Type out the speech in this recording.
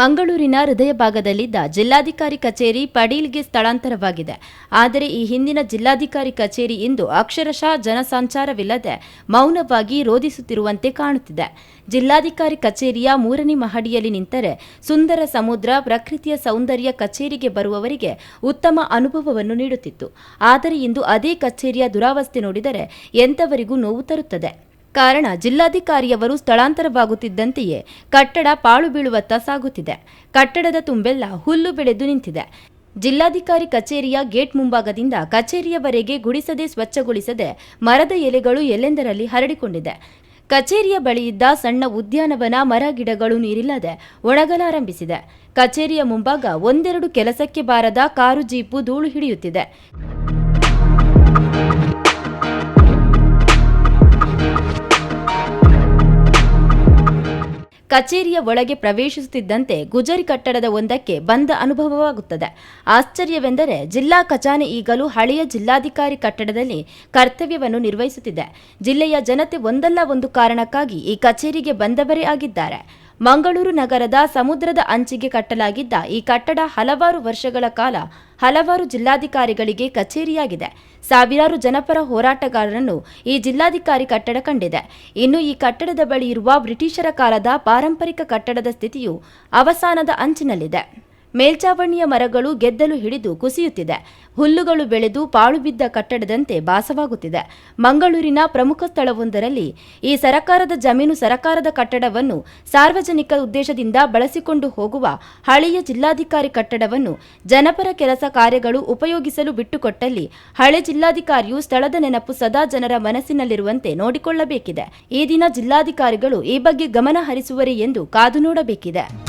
ಮಂಗಳೂರಿನ ಹೃದಯ ಭಾಗದಲ್ಲಿದ್ದ ಜಿಲ್ಲಾಧಿಕಾರಿ ಕಚೇರಿ ಪಡೀಲ್ಗೆ ಸ್ಥಳಾಂತರವಾಗಿದೆ. ಆದರೆ ಈ ಹಿಂದಿನ ಜಿಲ್ಲಾಧಿಕಾರಿ ಕಚೇರಿ ಇಂದು ಅಕ್ಷರಶಃ ಜನಸಂಚಾರವಿಲ್ಲದೆ ಮೌನವಾಗಿ ರೋಧಿಸುತ್ತಿರುವಂತೆ ಕಾಣುತ್ತಿದೆ. ಜಿಲ್ಲಾಧಿಕಾರಿ ಕಚೇರಿಯ ಮೂರನೇ ಮಹಡಿಯಲ್ಲಿ ನಿಂತರೆ ಸುಂದರ ಸಮುದ್ರ, ಪ್ರಕೃತಿಯ ಸೌಂದರ್ಯ ಕಚೇರಿಗೆ ಬರುವವರಿಗೆ ಉತ್ತಮ ಅನುಭವವನ್ನು ನೀಡುತ್ತಿತ್ತು. ಆದರೆ ಇಂದು ಅದೇ ಕಚೇರಿಯ ದುರಾವಸ್ಥೆ ನೋಡಿದರೆ ಎಂಥವರಿಗೂ ನೋವು ತರುತ್ತದೆ. ಕಾರಣ ಜಿಲ್ಲಾಧಿಕಾರಿಯವರು ಸ್ಥಳಾಂತರವಾಗುತ್ತಿದ್ದಂತೆಯೇ ಕಟ್ಟಡ ಪಾಳು ಬೀಳುವತ್ತ ಸಾಗುತ್ತಿದೆ ಕಟ್ಟಡದ ತುಂಬೆಲ್ಲ ಹುಲ್ಲು ಬೆಳೆದು ನಿಂತಿದೆ. ಜಿಲ್ಲಾಧಿಕಾರಿ ಕಚೇರಿಯ ಗೇಟ್ ಮುಂಭಾಗದಿಂದ ಕಚೇರಿಯವರೆಗೆ ಗುಡಿಸದೆ ಸ್ವಚ್ಛಗೊಳಿಸದೆ ಮರದ ಎಲೆಗಳು ಎಲ್ಲೆಂದರಲ್ಲಿ ಹರಡಿಕೊಂಡಿದೆ. ಕಚೇರಿಯ ಬಳಿಯಿದ್ದ ಸಣ್ಣ ಉದ್ಯಾನವನ ಮರ ಗಿಡಗಳು ನೀರಿಲ್ಲದೆ ಒಣಗಲಾರಂಭಿಸಿದೆ. ಕಚೇರಿಯ ಮುಂಭಾಗ ಒಂದೆರಡು ಕೆಲಸಕ್ಕೆ ಬಾರದ ಕಾರು ಜೀಪು ಧೂಳು ಹಿಡಿಯುತ್ತಿದೆ. ಕಚೇರಿಯ ಒಳಗೆ ಪ್ರವೇಶಿಸುತ್ತಿದ್ದಂತೆ ಗುಜರಿ ಕಟ್ಟಡದ ಒಂದಕ್ಕೆ ಬಂದ ಅನುಭವವಾಗುತ್ತದೆ. ಆಶ್ಚರ್ಯವೆಂದರೆ ಜಿಲ್ಲಾ ಖಜಾನೆ ಈಗಲೂ ಹಳೆಯ ಜಿಲ್ಲಾಧಿಕಾರಿ ಕಟ್ಟಡದಲ್ಲಿ ಕರ್ತವ್ಯವನ್ನು ನಿರ್ವಹಿಸುತ್ತಿದೆ. ಜಿಲ್ಲೆಯ ಜನತೆ ಒಂದಲ್ಲ ಒಂದು ಕಾರಣಕ್ಕಾಗಿ ಈ ಕಚೇರಿಗೆ ಬಂದವರೇ ಆಗಿದ್ದಾರೆ. ಮಂಗಳೂರು ನಗರದ ಸಮುದ್ರದ ಅಂಚಿಗೆ ಕಟ್ಟಲಾಗಿದ್ದ ಈ ಕಟ್ಟಡ ಹಲವಾರು ವರ್ಷಗಳ ಕಾಲ ಹಲವಾರು ಜಿಲ್ಲಾಧಿಕಾರಿಗಳಿಗೆ ಕಚೇರಿಯಾಗಿದೆ. ಸಾವಿರಾರು ಜನಪರ ಹೋರಾಟಗಾರರನ್ನು ಈ ಜಿಲ್ಲಾಧಿಕಾರಿ ಕಟ್ಟಡ ಕಂಡಿದೆ. ಇನ್ನು ಈ ಕಟ್ಟಡದ ಬಳಿ ಇರುವ ಬ್ರಿಟಿಷರ ಕಾಲದ ಪಾರಂಪರಿಕ ಕಟ್ಟಡದ ಸ್ಥಿತಿಯು ಅವಸಾನದ ಅಂಚಿನಲ್ಲಿದೆ. ಮೇಲ್ಚಾವಣಿಯ ಮರಗಳು ಗೆದ್ದಲು ಹಿಡಿದು ಕುಸಿಯುತ್ತಿದೆ. ಹುಲ್ಲುಗಳು ಬೆಳೆದು ಪಾಳು ಬಿದ್ದ ಕಟ್ಟಡದಂತೆ ಭಾಸವಾಗುತ್ತಿದೆ. ಮಂಗಳೂರಿನ ಪ್ರಮುಖ ಸ್ಥಳವೊಂದರಲ್ಲಿ ಈ ಸರಕಾರದ ಜಮೀನು ಸರಕಾರದ ಕಟ್ಟಡವನ್ನು ಸಾರ್ವಜನಿಕ ಉದ್ದೇಶದಿಂದ ಬಳಸಿಕೊಂಡು ಹೋಗುವ ಹಳೆಯ ಜಿಲ್ಲಾಧಿಕಾರಿ ಕಟ್ಟಡವನ್ನು ಜನಪರ ಕೆಲಸ ಕಾರ್ಯಗಳು ಉಪಯೋಗಿಸಲು ಬಿಟ್ಟುಕೊಟ್ಟಲ್ಲಿ ಹಳೆ ಜಿಲ್ಲಾಧಿಕಾರಿಯು ಸ್ಥಳದ ನೆನಪು ಸದಾ ಜನರ ಮನಸ್ಸಿನಲ್ಲಿರುವಂತೆ ನೋಡಿಕೊಳ್ಳಬೇಕಿದೆ. ಈ ದಿನ ಜಿಲ್ಲಾಧಿಕಾರಿಗಳು ಈ ಬಗ್ಗೆ ಗಮನ ಹರಿಸುವರೇ ಎಂದು ಕಾದು ನೋಡಬೇಕಿದೆ.